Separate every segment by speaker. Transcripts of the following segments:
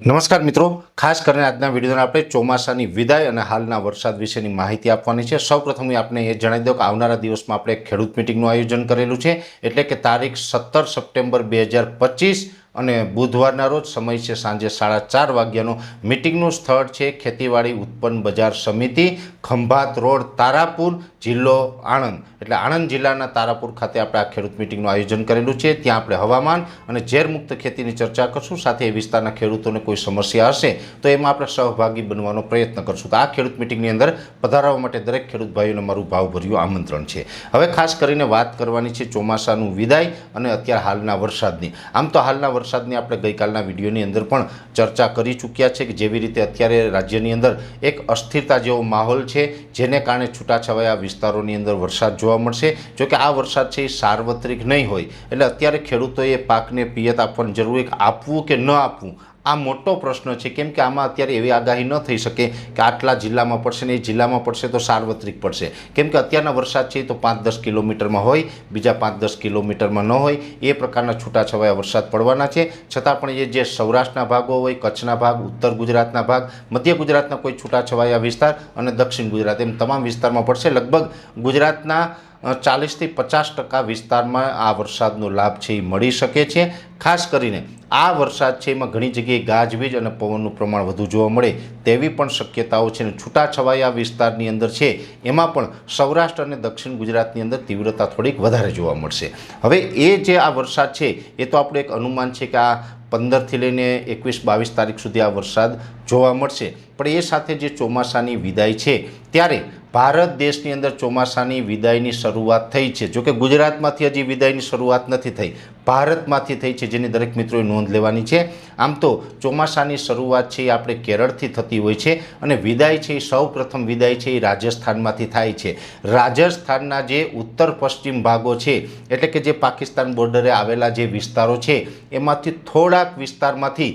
Speaker 1: નમસ્કાર મિત્રો, ખાસ કરીને આજના વિડીયોને આપણે ચોમાસાની વિદાય અને હાલના વરસાદ વિશેની માહિતી આપવાની છે. સૌપ્રથમ આપણે એ જણાવી દઉં કે આવનારા દિવસમાં આપણે ખેડૂત મિટિંગનું આયોજન કરેલું છે. એટલે કે તારીખ સત્તર સપ્ટેમ્બર બે હજાર પચીસ અને બુધવારના રોજ સમય છે સાંજે સાડા ચાર વાગ્યાનો. મિટિંગનું સ્થળ છે ખેતીવાડી ઉત્પન્ન બજાર સમિતિ, ખંભાત રોડ, તારાપુર જિલ્લો આણંદ. એટલે આણંદ જિલ્લાના તારાપુર ખાતે આપણે આ ખેડૂત મિટિંગનું આયોજન કરેલું છે. ત્યાં આપણે હવામાન અને ઝેરમુક્ત ખેતીની ચર્ચા કરશું. સાથે એ વિસ્તારના ખેડૂતોને કોઈ સમસ્યા હશે તો એમાં આપણે સહભાગી બનવાનો પ્રયત્ન કરશું. તો આ ખેડૂત મિટિંગની અંદર પધારવા માટે દરેક ખેડૂત ભાઈઓને મારું ભાવભર્યું આમંત્રણ છે. હવે ખાસ કરીને વાત કરવાની છે ચોમાસાનું વિદાય અને અત્યારે હાલના વરસાદની. આમ તો હાલના વરસાદની આપણે ગઈકાલના વિડીયોની અંદર પણ ચર્ચા કરી ચૂક્યા છે કે જેવી રીતે અત્યારે રાજ્યની અંદર એક અસ્થિરતા જેવો માહોલ છે, જેને કારણે છૂટાછવાયા વિસ્તારોની અંદર વરસાદ જોવા મળશે. જોકે આ વરસાદ છે એ સાર્વત્રિક નહીં હોય. એટલે અત્યારે ખેડૂતોએ પાકને પિયત આપવાની જરૂર એક આપવું કે ન આપવું આ મોટો પ્રશ્ન છે. કેમ કે આમાં અત્યારે એવી આગાહી ન થઈ શકે કે આટલા જિલ્લામાં પડશે ને એ જિલ્લામાં પડશે તો સાર્વત્રિક પડશે. કેમ કે અત્યારના વરસાદ છે તો પાંચ દસ કિલોમીટરમાં હોય, બીજા પાંચ દસ કિલોમીટરમાં ન હોય, એ પ્રકારના છૂટાછવાયા વરસાદ પડવાના છે. છતાં પણ એ જે સૌરાષ્ટ્રના ભાગો હોય, કચ્છના ભાગ, ઉત્તર ગુજરાતના ભાગ, મધ્ય ગુજરાતના કોઈ છૂટાછવાયા વિસ્તાર અને દક્ષિણ ગુજરાત, એમ તમામ વિસ્તારમાં પડશે. લગભગ ગુજરાતના ચાલીસથી પચાસ ટકા વિસ્તારમાં આ વરસાદનો લાભ છે એ મળી શકે છે. ખાસ કરીને આ વરસાદ છે એમાં ઘણી જગ્યાએ ગાજવીજ અને પવનનું પ્રમાણ વધુ જોવા મળે તેવી પણ શક્યતાઓ છે અને છૂટાછવાયા વિસ્તારની અંદર છે. એમાં પણ સૌરાષ્ટ્ર અને દક્ષિણ ગુજરાતની અંદર તીવ્રતા થોડીક વધારે જોવા મળશે. હવે એ જે આ વરસાદ છે એ તો આપણું એક અનુમાન છે કે આ પંદરથી લઈને એકવીસ બાવીસ તારીખ સુધી આ વરસાદ જોવા મળશે. પણ એ સાથે જે ચોમાસાની વિદાય છે, ત્યારે ભારત દેશની અંદર ચોમાસાની વિદાયની શરૂઆત થઈ છે. જોકે ગુજરાતમાંથી હજી વિદાયની શરૂઆત નથી થઈ. ભારતમાંથી થઈ છે, જેની દરેક મિત્રોએ નોંધ લેવાની છે. આમ તો ચોમાસાની શરૂઆત છે, એ આપણે કેરળથી થતી હોય છે અને વિદાય છે, એ સૌપ્રથમ વિદાય છે, એ રાજસ્થાનમાંથી થાય છે. રાજસ્થાનના જે ઉત્તર પશ્ચિમ ભાગો છે, એટલે કે જે પાકિસ્તાન બોર્ડરે આવેલા જે વિસ્તારો છે, એમાંથી થોડાક વિસ્તારમાંથી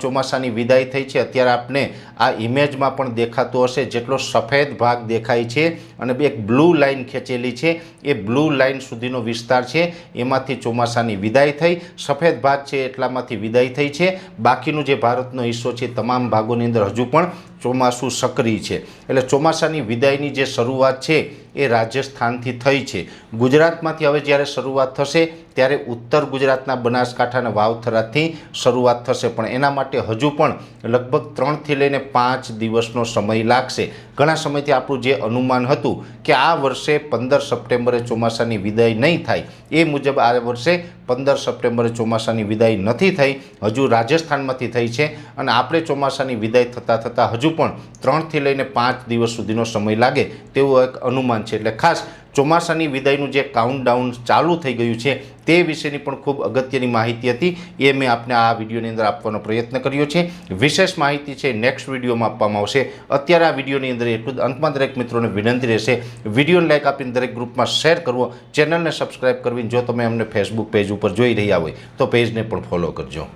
Speaker 1: ચોમાસાની વિદાય થઈ છે. અત્યારે આપને આ ઇમેજમાં પણ દેખાતું હશે જેટલો સફેદ ભાગ દેખાય છે અને બે એક બ્લુ લાઇન ખેંચેલી છે. એ બ્લુ લાઇન સુધીનો વિસ્તાર છે. એમાંથી ચોમાસાની વિદાય થઈ, સફેદ ભાગ છે એટલામાંથી વિદાય થઈ છે. બાકીનું જે ભારતનો હિસ્સો છે, તમામ ભાગોની અંદર હજુ પણ ચોમાસું સક્રિય છે. એટલે ચોમાસાની વિદાયની જે શરૂઆત છે, એ રાજસ્થાનથી થઈ છે. ગુજરાતમાંથી હવે જ્યારે શરૂઆત થશે, ત્યારે ઉત્તર ગુજરાતના બનાસકાંઠાના વાવથરાથી શરૂઆત થશે. પણ એના માટે હજુ પણ લગભગ ત્રણથી લઈને પાંચ દિવસનો સમય લાગશે. ઘણા સમયથી આપણું જે અનુમાન હતું કે આ વર્ષે પંદર સપ્ટેમ્બરે ચોમાસાની વિદાય નહીં થાય, એ મુજબ આ વર્ષે પંદર સપ્ટેમ્બરે ચોમાસાની વિદાય નથી થઈ. હજુ રાજસ્થાનમાંથી થઈ છે અને આપણે ચોમાસાની વિદાય થતાં થતાં હજુ પણ ત્રણથી લઈને પાંચ દિવસ સુધીનો સમય લાગે તેવું એક અનુમાન છે. એટલે ખાસ ચોમાસાની વિદાયનું જે કાઉન્ટડાઉન ચાલુ થઈ ગયું છે તે વિશેની પણ ખૂબ અગત્યની માહિતી હતી. એ મેં આપને આ વિડીયોની અંદર આપવાનો પ્રયત્ન કર્યો છે. વિશેષ માહિતી છે નેક્સ્ટ વિડીયોમાં આપવામાં આવશે. અત્યારે આ વિડીયોની અંદર એટલું જ. અંતમાં દરેક મિત્રોને વિનંતી રહેશે, વિડીયોને લાઈક આપીને દરેક ગ્રુપમાં શેર કરવો, ચેનલને સબસ્ક્રાઈબ કરવી. જો તમે અમને ફેસબુક પેજ ઉપર જોઈ રહ્યા હોય તો પેજને પણ ફોલો કરજો.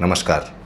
Speaker 1: નમસ્કાર.